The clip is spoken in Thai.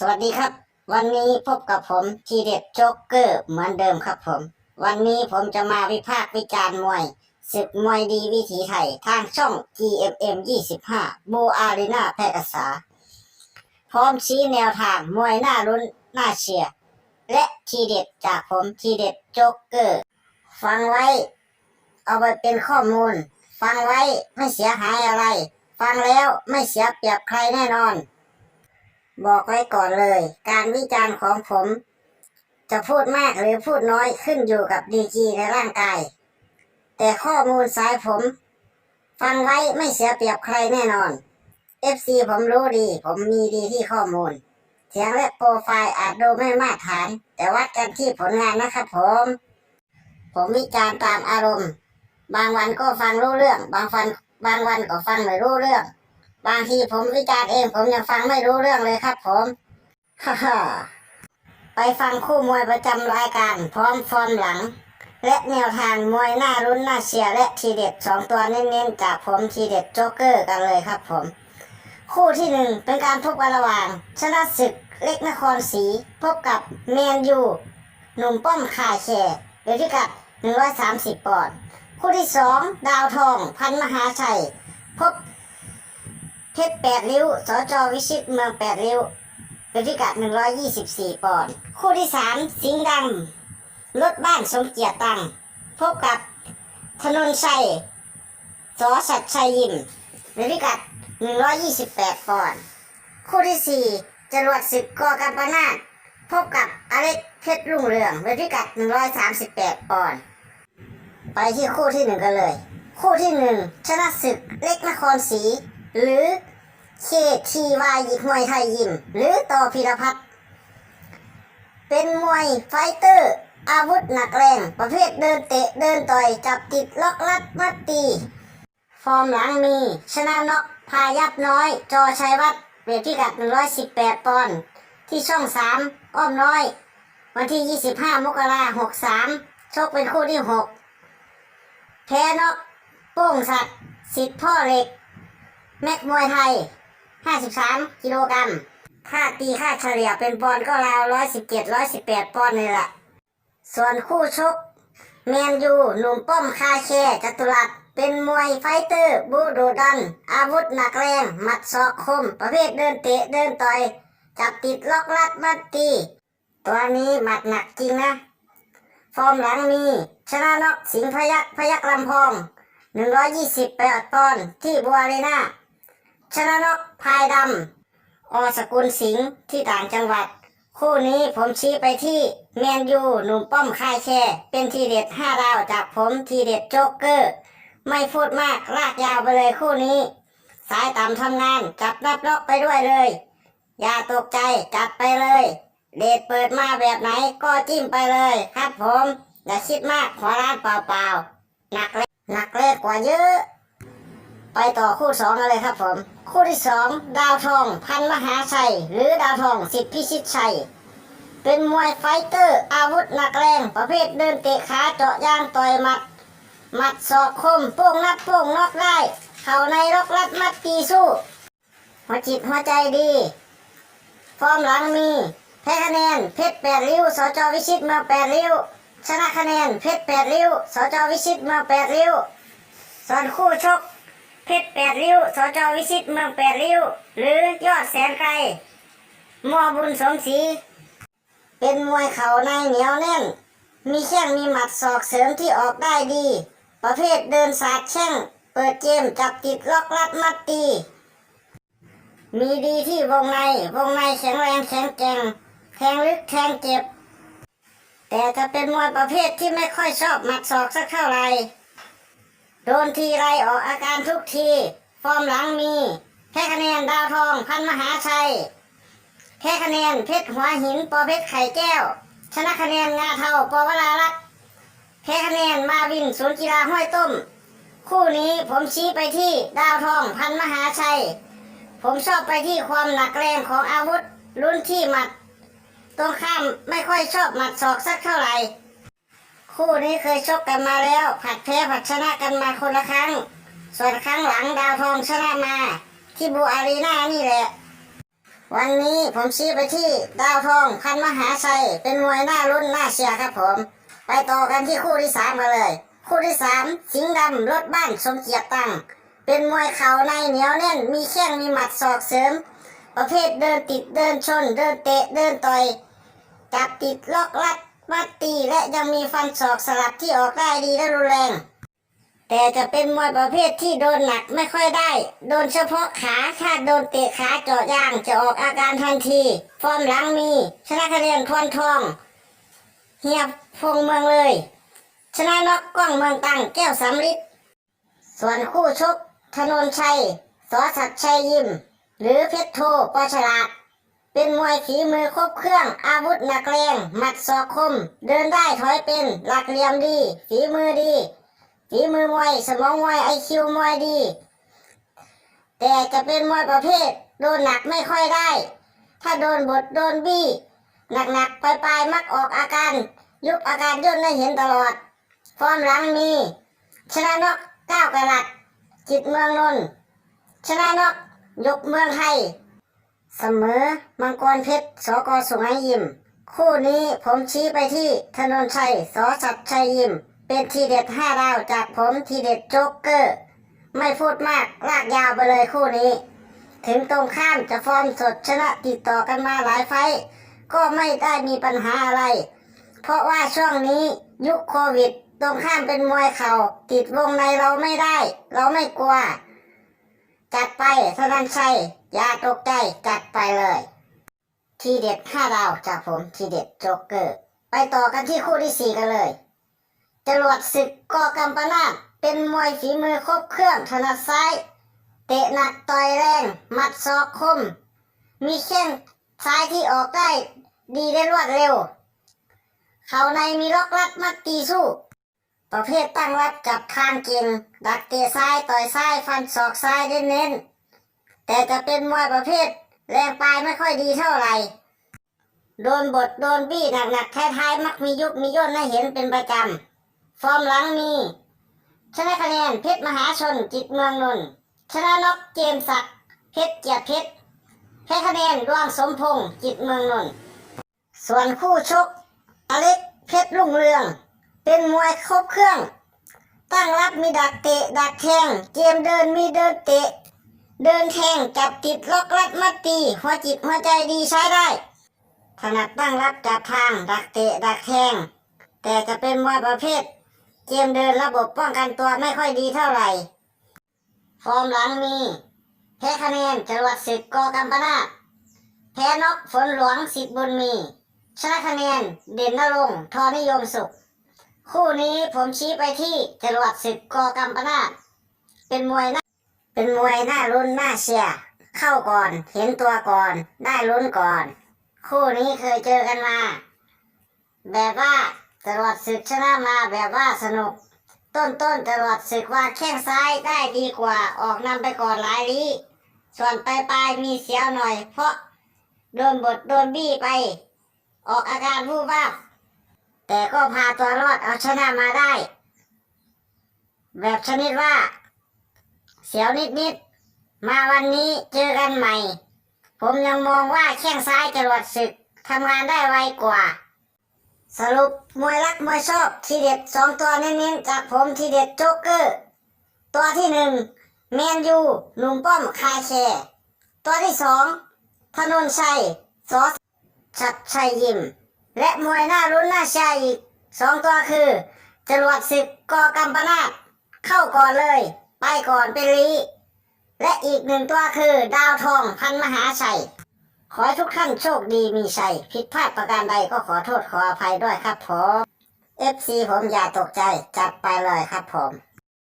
สวัสดีครับ วันนี้พบกับผมทีเด็ดโจ๊กเกอร์เหมือนเดิมครับผม วันนี้ผมจะมาวิพากษ์วิจารณ์มวยศึกมวยดีวิถีไทย ทางช่อง GMM 25บูอารีนาแพร่กษา พร้อมชี้แนวทางมวยหน้ารุนหน้าเชียร์และทีเด็ดจากผมทีเด็ดโจ๊กเกอร์ ฟังไว้ เอาไปเป็นข้อมูล ฟังไว้ไม่เสียหายอะไร ฟังแล้วไม่เสียเปรียบใครแน่นอน บอกไว้ก่อนเลย การวิจารณ์ของผม จะพูดมากหรือพูดน้อยขึ้นอยู่กับดีกีในร่างกาย แต่ข้อมูลสายผม ฟังไว้ไม่เสียเปรียบใครแน่นอน FC ผมรู้ดี ผมมีดีที่ข้อมูล เสียงและโปรไฟล์อาจดูไม่มาตรฐาน แต่วัดกันที่ผลงานนะครับผม ผมวิจารณ์ตามอารมณ์ บางวันก็ฟังรู้เรื่อง บางวันบางวันก็ฟังไม่รู้เรื่อง บางทีผมวิจารณ์เองผมยังฟังไม่รู้เรื่องเลยครับผมฮ่าไปฟังคู่มวยประจำรายการ พร้อมฟอร์มหลัง และแนวทางมวยหน้ารุ้นหน้าเชียร์และทีเด็ดสองตัวเน้นๆจากผมทีเด็ดโจ๊กเกอร์กันเลยครับผม คู่ที่หนึ่งเป็นการพบกันระหว่าง ชนะศึกเล็กนครศรีพบกับเมนยูหนุ่มป้อมขาแข่เดี๋ยวที่กัด 130 ปอนด์คู่ที่สองดาวทอง พันมหาชัย พบ เพชรแปดริ้ว สจวิชิตเมืองแปดริ้ว เป็นพิกัด124ปอนด์ คู่ที่สามสิงห์ดำรถบ้านสมเกียรติตัง พบกับถนนชัย สอสัตชัยยิมเป็นพิกัด128ปอนด์ คู่ที่สี่จรวดศึกกอกัมปนาตพบกับอเล็กเพชรรุ่งเรืองเป็นพิกัด138ปอนด์ ไปที่คู่ที่หนึ่งกันเลย คู่ที่หนึ่งชนะศึกเล็กนครศรี หรือเคทีวายยิกมวยไทยยิม หรือต่อพิรพัฒน์เป็นมวยไฟเตอร์ อาวุธหนักแรง ประเภทเดินเตะเดินต่อย จับติดล็อกลัดมัดตี ฟอร์มหลังมี ชนะน็อกพายับน้อย จอชัยวัฒน์เวทพิกัด 118 ปอนด์ที่ช่อง 3 อ้อมน้อย วันที่ 25 มกราคม63 ชกเป็นคู่ที่ 6 แพ้น็อกโป้งสัตว์สิทธิ์พ่อเหล็ก แม็กมวยไทย 53 กิโลกรัม ค่าตีค่าเฉลี่ยเป็นปอนด์ก็ราว 117 118 ปอนด์นี่แหละส่วนคู่ชก แมนยู หนุ่มป้อมคาแคจตุรัส เป็นมวยไฟเตอร์ บูโดดัน อาวุธหนักแรง หมัดศอกคม ประเภทเดินเตะเดินต่อย จับติดล็อกลัดมัดตี ตัวนี้หมัดหนักจริงนะ ฟอร์มหลังมี ชนะนกสิงห์พยักพยักลำพอง128ปอนด์ที่บัวเรนา ชนะนกพายดำ อสกุลสิงห์ที่ต่างจังหวัด คู่นี้ผมชี้ไปที่แมนยูหนุ่มป้อมคายแค่เป็นทีเด็ด5ดาวจากผมทีเด็ดโจ๊กเกอร์ ไม่พูดมากลากยาวไปเลยคู่นี้ สายต่ำทำงานจับนับล็อกไปด้วยเลย อย่าตกใจจัดไปเลย เดทเปิดมาแบบไหนก็จิ้มไปเลยครับผม อย่าคิดมากขอร้านเปล่าๆหนักเลยหนักเลยกว่าเยอะ ไปต่อคู่สองกันเลยครับผม คู่ที่สองดาวทอง พันมหาชัย หรือดาวทองสิทธิพิชิตชัย เป็นมวยไฟเตอร์ อาวุธหนักแรง ประเภทเดินเตะขาเจาะยางต่อยหมัดหมัดศอกคมโป้งนับโป้งนอกได้ เข่าในล็อกลัดมัดตีสู้ หัวจิตหัวใจดี ฟอร์มหลังมีแพ้คะแนนเพชรแปดริ้วสจวิชิตเมืองแปดริ้วชนะคะแนนเพชรแปดริ้วสจวิชิตเมืองแปดริ้วส่วนคู่ชก เพชรแปดริ้วสจวิชิตเมืองแปดริ้ว หรือยอดแสนไกลมอบุญสมศรีเป็นมวยเข่าในเหนียวแน่น มีแข้งมีหมัดศอกเสริมที่ออกได้ดี ประเภทเดินสาดแข้งเปิดเกมจับติดล็อกลัดมัดตี มีดีที่วงใน วงในแข็งแรงแข็งแกร่งแทงลึกแทงเจ็บ แต่จะเป็นมวยประเภทที่ไม่ค่อยชอบหมัดศอกสักเท่าไหร่ โดนทีไรออกอาการทุกที ฟอร์มหลังมีแพ้คะแนนดาวทองพันมหาชัยแพ้คะแนนเพชรหัวหินปอเพชรไข่แก้ว ชนะคะแนนงาเทาปอวราลักษ์แพ้คะแนนมาวินศูนย์กีฬาห้วยต้ม คู่นี้ผมชี้ไปที่ดาวทองพันมหาชัย ผมชอบไปที่ความหนักแรงของอาวุธ รุ่นที่หมัด ตรงข้ามไม่ค่อยชอบหมัดศอกสักเท่าไหร่ คู่นี้เคยชกกันมาแล้วผัดแพ้ผัดชนะกันมาคนละครั้ง ส่วนครั้งหลังดาวทองชนะมา ที่บูอารีนานี่แหละ วันนี้ผมชี้ไปที่ดาวทองพันมหาชัยเป็นมวยหน้ารุ่นหน้าเชียร์ครับผม ไปต่อกันที่คู่ที่สามกันเลย คู่ที่สามสิงห์ดำรถบ้านสมเกียรติตั้งเป็นมวยเข่าในเหนียวแน่น มีแข้งมีหมัดศอกเสริม ประเภทเดินติดเดินชน เดินเตะเดินต่อยจับติดล็อกลัด มัดตีและยังมีฟันศอกสลับที่ออกได้ดีและรุนแรง แต่จะเป็นมวยประเภทที่โดนหนักไม่ค่อยได้ โดนเฉพาะขาถ้าโดนเตะขาเจาะยางจะออกอาการทันที ฟอร์มหลังมี ชนะคะแนนทวนทอง เฮียพงเมืองเลย ชนะน็อกกล้องเมืองตังแก้วสำริดส่วนคู่ชก ธนนชัยสอสัตย์ชัยยิม หรือเพชรโทปอฉลาด เป็นมวยฝีมือครบเครื่อง อาวุธหนักแรง หมัดศอกคม เดินได้ถอยเป็น หลักเหลี่ยมดี ฝีมือดี ฝีมือมวย สมองมวยไอคิวมวยดี แต่จะเป็นมวยประเภท โดนหนักไม่ค่อยได้ ถ้าโดนบดโดนบี้ หนักๆปลายๆมักออกอาการ ยุบอาการย่นได้เห็นตลอด ฟอร์มหลังมี ชนะนกก้าวกระลัดจิตเมืองนนชนะนกยกเมืองไทย เสมอมังกรเพชรสกสุไหยิม คู่นี้ผมชี้ไปที่ถนนชัยสอสัตชัยยิม เป็นทีเด็ดห้าดาวจากผมทีเด็ดโจ๊กเกอร์ ไม่พูดมากลากยาวไปเลยคู่นี้ ถึงตรงข้ามจะฟอร์มสดชนะติดต่อกันมาหลายไฟก็ไม่ได้มีปัญหาอะไร เพราะว่าช่วงนี้ยุคโควิด ตรงข้ามเป็นมวยเข่าติดวงในเราไม่ได้ เราไม่กลัว จัดไปธนันชัย อย่าตกใจจัดไปเลย ทีเด็ดห้าดาวจากผมทีเด็ดโจ๊กเกอร์ ไปต่อกันที่คู่ที่สี่กันเลยจรวดศึกกอกำปนาตเป็นมวยฝีมือครบเครื่องถนัดซ้าย เตะหนักต่อยแรงมัดศอกคม มีแข้งซ้ายที่ออกได้ดีได้รวดเร็ว เขาในมีล็อกลัดมัดตีสู้ ประเภทตั้งรับจับทางเก่งดักเตะซ้ายต่อยซ้ายฟันศอกซ้ายเน้นๆ แต่จะเป็นมวยประเภท แรงปลายไม่ค่อยดีเท่าไหร่ โดนบดโดนบี้หนักๆท้ายๆมักมียุบมีย่นให้เห็นเป็นประจำ ฟอร์มหลังมีชนะคะแนนเพชรมหาชนจิตเมืองนนท์ชนะนกเจมส์ศักดิ์เพชรเกียรติเพชรแพ้คะแนนดวงสมพงษ์จิตเมืองนนท์ส่วนคู่ชก อเล็กเพชรรุ่งเรือง เป็นมวยครบเครื่อง ตั้งรับมีดักเตะ ดักแทงเกมเดินมีเดินเตะ เดินแทงจับติดล็อกลัดมัดตีหัวจิตหัวใจดีใช้ได้ถนัดตั้งรับจับทางดักเตะดักแทง แต่จะเป็นมวยประเภท เกมเดินระบบป้องกันตัวไม่ค่อยดีเท่าไหร่ ฟอร์มหลังมีแพ้คะแนนจรวดศึกกอกัมปนาตแพ้น็อกฝนหลวงสิทธิ์บุญมี ชนะคะแนนเด่นนรงทอนิยมสุข คู่นี้ผมชี้ไปที่จรวดศึกกอกัมปนาตเป็นมวยหน้า เป็นมวยหน้ารุ่นหน้าเชียร์เข้าก่อนเห็นตัวก่อนได้ลุ้นก่อน คู่นี้เคยเจอกันมา แบบว่าจรวดศึกชนะมาแบบว่าสนุก ต้นต้นจรวดศึกว่าแข้งซ้ายได้ดีกว่าออกนำไปก่อนหลายลีส่วนปลายปลายมีเสียวหน่อย เพราะโดนบดโดนบี้ไป ออกอาการวูบวาบแต่ก็พาตัวรอดเอาชนะมาได้ แบบชนิดว่า เสียวนิดนิดๆ มาวันนี้เจอกันใหม่ ผมยังมองว่าแข้งซ้ายจรวดศึกทำงานได้ไวกว่า สรุปมวยรักมวยชอบทีเด็ดสองตัวเน้นๆจากผมทีเด็ดโจ๊กเกอร์ ตัวที่หนึ่งแมนยูหนุ่มป้อมคายแคตัวที่สองธนนชัยสอชัดชัยยิม และมวยหน้ารุ่นหน้าชายอีกสองตัวคือ จรวดศึกกอกัมปนาตเข้าก่อนเลย ไปก่อนเป็นลีและอีกหนึ่งตัวคือดาวทองพันมหาชัย ขอให้ทุกท่านโชคดีมีชัย ผิดพลาดประการใดก็ขอโทษขออภัยด้วยครับผม FC ผมอย่าตกใจ จัดไปเลยครับผม